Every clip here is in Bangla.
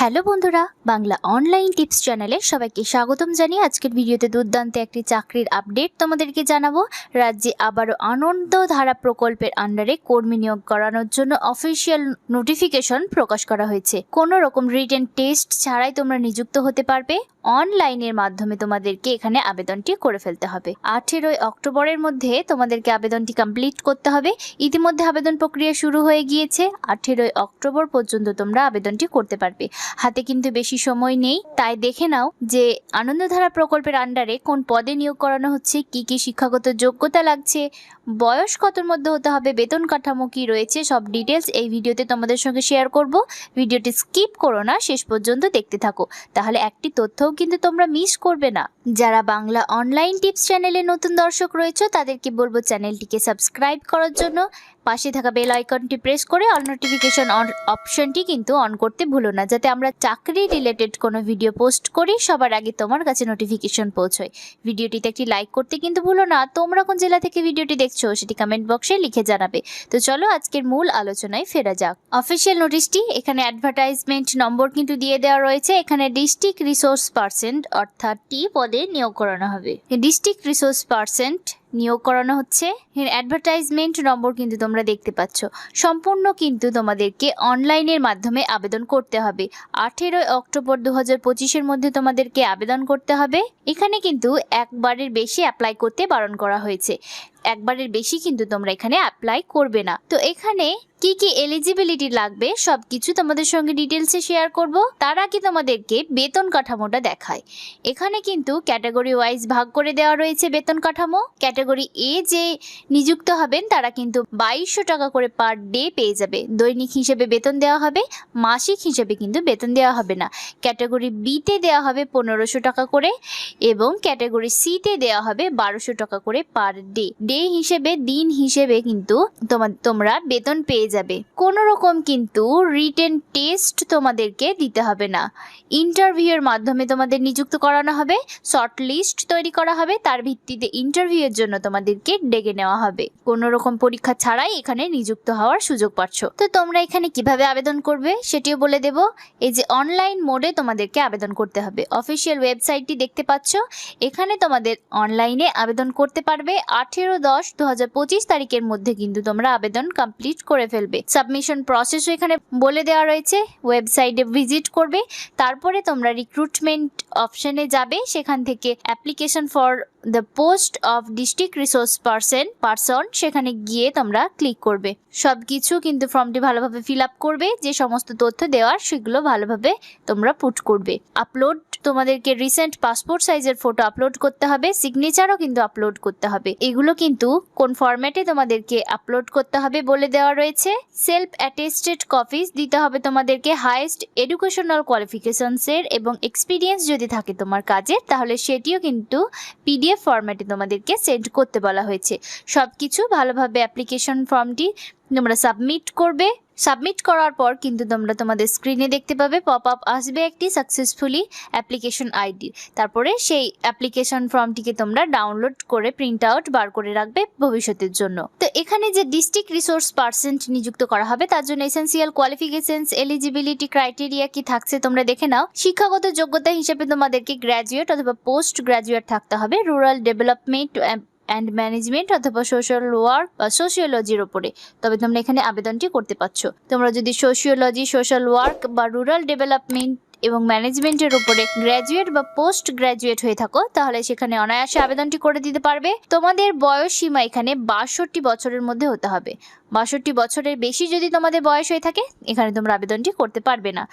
হ্যালো বন্ধুরা, বাংলা অনলাইন টিপস চ্যানেলে সবাইকে স্বাগতম জানিয়ে আজকের ভিডিওতে দুর্দান্ত একটি চাকরির আপডেট তোমাদেরকে জানাব। রাজ্যে আবারও আনন্দ ধারা প্রকল্পের আন্ডারে কর্মী নিয়োগ করানোর জন্য অফিসিয়াল নোটিফিকেশন প্রকাশ করা হয়েছে। কোনো রকম রিটেন টেস্ট ছাড়াই তোমরা নিযুক্ত হতে পারবে। অনলাইনের মাধ্যমে তোমাদেরকে এখানে আবেদনটি করে ফেলতে হবে। আঠেরোই অক্টোবরের মধ্যে তোমাদেরকে আবেদনটি কমপ্লিট করতে হবে। ইতিমধ্যে আবেদন প্রক্রিয়া শুরু হয়ে গিয়েছে। আঠেরোই অক্টোবর পর্যন্ত তোমরা আবেদনটি করতে পারবে। হাতে কিন্তু বেশি সময় নেই। তাই দেখে নাও যে আনন্দধারা প্রকল্পের আন্ডারে কোন পদে নিয়োগ করানো হচ্ছে, কি কি শিক্ষাগত যোগ্যতা লাগছে, বয়স কতর মধ্যে হতে হবে, বেতন কাঠামো কি রয়েছে, সব ডিটেলস এই ভিডিওতে তোমাদের সঙ্গে শেয়ার করব। ভিডিওটি স্কিপ করো না, শেষ পর্যন্ত দেখতে থাকো। তাহলে একটি তথ্যও কিন্তু তোমরা মিস করবে না। যারা বাংলা অনলাইন টিপস চ্যানেলে নতুন দর্শক রয়েছে, তাদেরকে বলব চ্যানেলটিকে সাবস্ক্রাইব করার জন্য। পাশে থাকা বেল আইকনটি প্রেস করে অল নোটিফিকেশন অন অপশনটি কিন্তু অন করতে ভুলো না, যাতে আমরা চাকরি রিলেটেড কোনো ভিডিও পোস্ট করি, সবার আগে তোমার কাছে নোটিফিকেশন পৌঁছয়। ভিডিওটিতে একটি লাইক করতে কিন্তু ভুলো না তোমরা কোন জেলা থেকে ভিডিওটি দেখছ, সেটি কমেন্ট বক্সে লিখে জানাবে। তো চলো আজকের মূল আলোচনায় ফেরা যাক। অফিসিয়াল নোটিশটি এখানে অ্যাডভার্টাইজমেন্ট নম্বর কিন্তু দিয়ে দেওয়া রয়েছে, এখানে ডিস্ট্রিক্ট রিসোর্স পার্সেন্ট অর্থাৎ টি পদে নিয়োগ করানো হবে। ডিস্ট্রিক্ট রিসোর্স পার্সেন্ট নিয়োগ করানো হচ্ছে। অ্যাডভার্টাইজমেন্ট নম্বর কিন্তু তোমরা দেখতে পাচ্ছ। সম্পূর্ণ কিন্তু তোমাদেরকে অনলাইনের মাধ্যমে আবেদন করতে হবে। আঠেরোই অক্টোবর দু হাজার পঁচিশের মধ্যে তোমাদেরকে আবেদন করতে হবে। এখানে কিন্তু একবারের বেশি অ্যাপ্লাই করতে বারণ করা হয়েছে। একবারের বেশি কিন্তু তোমরা এখানে অ্যাপ্লাই করবে না। তো এখানে কি কি এলিজিবিলিটি লাগবে সব কিছু তোমাদের সঙ্গে ডিটেলসে শেয়ার করব। তার আগে তোমাদেরকে বেতন কাঠামোটা দেখায় এখানে কিন্তু ক্যাটাগরি ওয়াইজ ভাগ করে দেওয়া রয়েছে বেতন কাঠামো। ক্যাটাগরি এ যে নিযুক্ত হবেন, তারা কিন্তু বাইশশো টাকা করে পার ডে পেয়ে যাবে। দৈনিক হিসেবে বেতন দেওয়া হবে, মাসিক হিসেবে কিন্তু বেতন দেওয়া হবে না। ক্যাটাগরি বিতে দেওয়া হবে পনেরোশো টাকা করে এবং ক্যাটাগরি সিতে দেওয়া হবে বারোশো টাকা করে পার ডে ডে হিসেবে, দিন হিসেবে কিন্তু তোমার তোমরা বেতন পেয়ে যাবে। কোনো রকম কিন্তু রিটেন টেস্ট তোমাদেরকে দিতে হবে না। ইন্টারভিউয়ের মাধ্যমে তোমাদের নিযুক্ত করানো হবে শর্ট লিস্ট তৈরি করা হবে, তার ভিত্তিতে ইন্টারভিউয়ের জন্য তোমাদেরকে ডেকে নেওয়া হবে। কোনো রকম পরীক্ষা ছাড়াই এখানে নিযুক্ত হওয়ার সুযোগ পাচ্ছ। তো তোমরা এখানে কীভাবে আবেদন করবে সেটিও বলে দেব। এই যে অনলাইন মোডে তোমাদেরকে আবেদন করতে হবে। অফিসিয়াল ওয়েবসাইটটি দেখতে পাচ্ছ। এখানে তোমাদের অনলাইনে আবেদন করতে পারবে। আঠেরো দশ দু তারিখের মধ্যে কিন্তু তোমরা আবেদন কমপ্লিট করে ফেলবে। সাবমিশন প্রসেসও এখানে বলে দেওয়া রয়েছে ওয়েবসাইটে ভিজিট করবে, তারপরে তোমরা রিক্রুটমেন্ট অপশনে যাবে, সেখান থেকে application for the post of district resource person person সেখানে গিয়ে তোমরা ক্লিক করবে। সব কিছু কিন্তু ফর্মটি ভালোভাবে ফিল আপ করবে, যে সমস্ত তথ্য দেওয়ার সেগুলো ভালোভাবে তোমরা পুট করবে। আপলোড তোমাদেরকে রিসেন্ট পাসপোর্ট সাইজের ফটো আপলোড করতে হবে সিগনেচারও কিন্তু আপলোড করতে হবে। এগুলো কিন্তু কোন ফরম্যাটে তোমাদেরকে আপলোড করতে হবে বলে দেওয়া রয়েছে। সেলফ অ্যাটেস্টেড কপিস দিতে হবে তোমাদেরকে হাইয়েস্ট এডুকেশনাল কোয়ালিফিকেশনসের এবং এক্সপিরিয়েন্স যদি থাকে তোমার কাজে, তাহলে সেটিও কিন্তু পিডিএফ ফরম্যাটে তোমাদেরকে সেন্ড করতে বলা হয়েছে। সব কিছু ভালোভাবে অ্যাপ্লিকেশন ফর্মটি তোমরা সাবমিট করবে। সাবমিট করার পর কিন্তু তোমরা তোমাদের স্ক্রিনে দেখতে পাবে পপ আপ আসবে একটি সাকসেসফুলি অ্যাপ্লিকেশন আইডি তারপরে সেই অ্যাপ্লিকেশন ফর্মটিকে তোমরা ডাউনলোড করে প্রিন্ট আউট বার করে রাখবে ভবিষ্যতের জন্য। তো এখানে যে ডিস্ট্রিক্ট রিসোর্স পার্সেন্ট নিযুক্ত করা হবে, তার জন্য এসেন্সিয়াল কোয়ালিফিকেশনস এলিজিবিলিটি ক্রাইটেরিয়া কি থাকছে তোমরা দেখে নাও। শিক্ষাগত যোগ্যতা হিসেবে তোমাদেরকে গ্র্যাজুয়েট অথবা পোস্ট গ্র্যাজুয়েট থাকতে হবে। রুরাল ডেভেলপমেন্ট অ্যান্ড ম্যানেজমেন্ট অথবা সোশ্যাল ওয়ার্ক বা সোশিওলজির ওপরে তবে তোমরা এখানে আবেদনটি করতে পারছ। তোমরা যদি সোশিওলজি সোশ্যাল ওয়ার্ক বা রুরাল ডেভেলপমেন্ট এবং ম্যানেজমেন্টের উপরে গ্র্যাজুয়েট বা পোস্ট গ্র্যাজুয়েট হয়ে থাকো, তাহলে সেখানে অনায়াসে আবেদনটি করে দিতে পারবে। তোমাদের বয়স সীমা এখানে বাষট্টি বছরের মধ্যে হতে হবে। বাষট্টি বছরের বেশি যদি তোমাদের বয়স হয়ে থাকে, এখানে তোমরা আবেদনটি করতে পারবে না।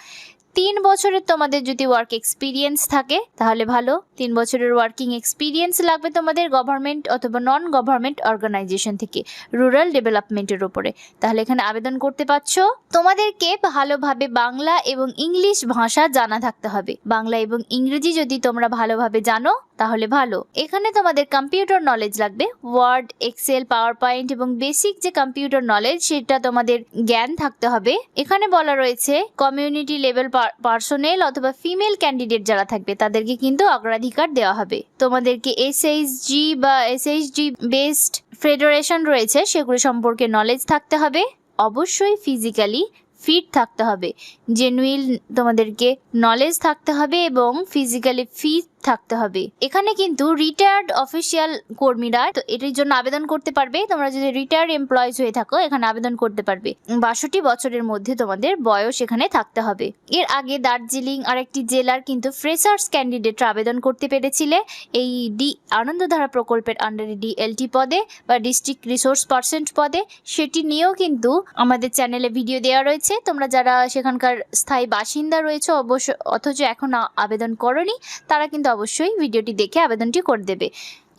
তিন বছরের তোমাদের যদি ওয়ার্ক এক্সপিরিয়েন্স থাকে, তাহলে ভালো। তিন বছরের ওয়ার্কিং এক্সপিরিয়েন্স লাগবে তোমাদের গভর্নমেন্ট অথবা নন গভর্নমেন্ট অর্গানাইজেশন থেকে রুরাল ডেভেলপমেন্টের উপরে। তাহলে এখানে আবেদন করতে পারছ। তোমাদেরকে ভালোভাবে বাংলা এবং ইংলিশ ভাষা জানা থাকতে হবে। বাংলা এবং ইংরেজি যদি তোমরা ভালোভাবে জানো, তাহলে ভালো। এখানে তোমাদের কম্পিউটার নলেজ লাগবে। ওয়ার্ড এক্সেল পাওয়ার পয়েন্ট এবং বেসিক যে কম্পিউটার নলেজ সেটা তোমাদের জ্ঞান থাকতে হবে। এখানে বলা রয়েছে কমিউনিটি লেভেল পার্সোনেল অথবা ফিমেল ক্যান্ডিডেট যারা থাকবে, তাদেরকে কিন্তু অগ্রাধিকার দেওয়া হবে। তোমাদেরকে এসএইচজি বা এসএইচজি বেসড ফেডারেশন রয়েছে, সেগুলো সম্পর্কে নলেজ থাকতে হবে। অবশ্যই ফিজিক্যালি ফিট থাকতে হবে। জেনুইন তোমাদেরকে নলেজ থাকতে হবে এবং ফিজিক্যালি ফিট থাকতে হবে। এখানে কিন্তু রিটায়ার্ড অফিসিয়াল কর্মীরা তো এটির জন্য আবেদন করতে পারবে। তোমরা যদি রিটায়ার্ড এমপ্লয়িজ হয়ে থাকো, এখানে আবেদন করতে পারবে। বাষট্টি বছরের মধ্যে তোমাদের বয়স এখানে থাকতে হবে। এর আগে দার্জিলিং আর একটি জেলার কিন্তু ফ্রেশার্স ক্যান্ডিডেটরা আবেদন করতে পেরেছিলে। এই ডি আনন্দধারা প্রকল্পের আন্ডারে ডিএলটি পদে বা ডিস্ট্রিক্ট রিসোর্স পার্সেন্ট পদে। সেটি নিয়েও কিন্তু আমাদের চ্যানেলে ভিডিও দেওয়া রয়েছে। তোমরা যারা সেখানকার স্থায়ী বাসিন্দা রয়েছে, অবশ্য অথচ এখন আবেদন করনি, তারা কিন্তু অবশ্যই ভিডিওটি দেখে আবেদনটি করে দেবে।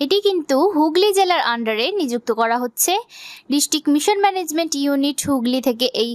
এটি কিন্তু হুগলি জেলার আন্ডারে নিযুক্ত করা হচ্ছে। District mission management unit Hooghly থেকে এই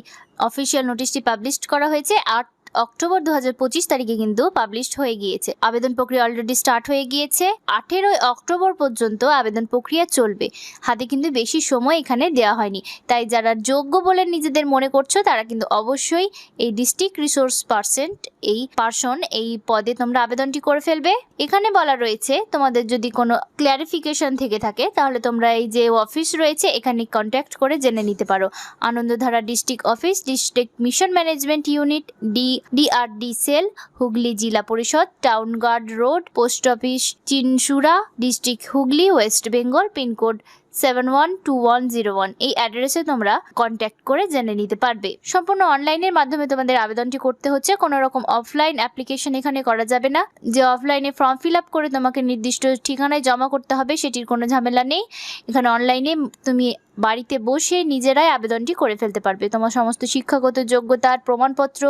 অফিসিয়াল নোটিশটি পাবলিশ করা হয়েছে। আট অক্টোবর দু হাজার পঁচিশ তারিখে কিন্তু পাবলিশড হয়ে গিয়েছে। আবেদন প্রক্রিয়া অলরেডি স্টার্ট হয়ে গিয়েছে। আঠেরোই অক্টোবর পর্যন্ত আবেদন প্রক্রিয়া চলবে। হাতে কিন্তু বেশি সময় এখানে দেওয়া হয়নি। তাই যারা যোগ্য বলে নিজেদের মনে করছ, তারা কিন্তু অবশ্যই এই ডিস্ট্রিক্ট রিসোর্স পার্সেন্ট এই পার্সন এই পদে তোমরা আবেদনটি করে ফেলবে। এখানে বলা রয়েছে, তোমাদের যদি কোনো ক্ল্যারিফিকেশন থেকে থাকে, তাহলে তোমরা এই যে অফিস রয়েছে, এখানে কন্ট্যাক্ট করে জেনে নিতে পারো। Anandadhara district office district mission management unit D DRD cell, Hooghly Zilla Parishad, town guard road, post office Chinsurah district Hooghly, West Bengal, pin code seven one two one zero one এই অ্যাড্রেসে তোমরা কন্ট্যাক্ট করে জেনে নিতে পারবে। সম্পূর্ণ অনলাইনের মাধ্যমে তোমাদের আবেদনটি করতে হচ্ছে। কোনো রকম অফলাইন অ্যাপ্লিকেশন এখানে করা যাবে না। যে অফলাইনে ফর্ম ফিল আপ করে তোমাকে নির্দিষ্ট ঠিকানায় জমা করতে হবে, সেটির কোনো ঝামেলা নেই। এখানে অনলাইনে তুমি বাড়িতে বসে নিজেরাই আবেদনটি করে ফেলতে পারবে। তোমার সমস্ত শিক্ষাগত যোগ্যতার প্রমাণপত্র,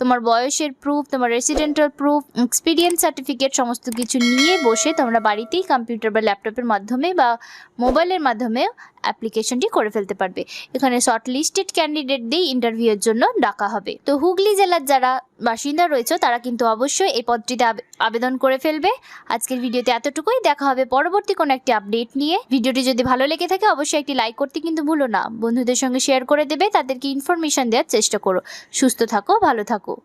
তোমার বয়সের প্রুফ তোমার রেসিডেন্টাল প্রুফ এক্সপিরিয়েন্স সার্টিফিকেট সমস্ত কিছু নিয়ে বসে তোমরা বাড়িতেই কম্পিউটার বা ল্যাপটপের মাধ্যমে বা মোবাইলের মাধ্যমে অ্যাপ্লিকেশনটি করে ফেলতে পারবে। এখানে শর্ট লিস্টেড ক্যান্ডিডেট দিয়ে ইন্টারভিউয়ের জন্য ডাকা হবে। তো হুগলি জেলার যারা বাসিন্দা রয়েছে, তারা কিন্তু অবশ্যই এই পদটিতে আবে- আবেদন করে ফেলবে। আজকের ভিডিওতে এতটুকুই। দেখা হবে পরবর্তী কোনো একটি আপডেট নিয়ে। ভিডিওটি যদি ভালো লেগে থাকে, অবশ্যই একটি লাইক করতে কিন্তু ভুলো না। বন্ধুদের সঙ্গে শেয়ার করে দেবে, তাদেরকে ইনফরমেশন দেওয়ার চেষ্টা করো। সুস্থ থাকো, ভালো থাকো।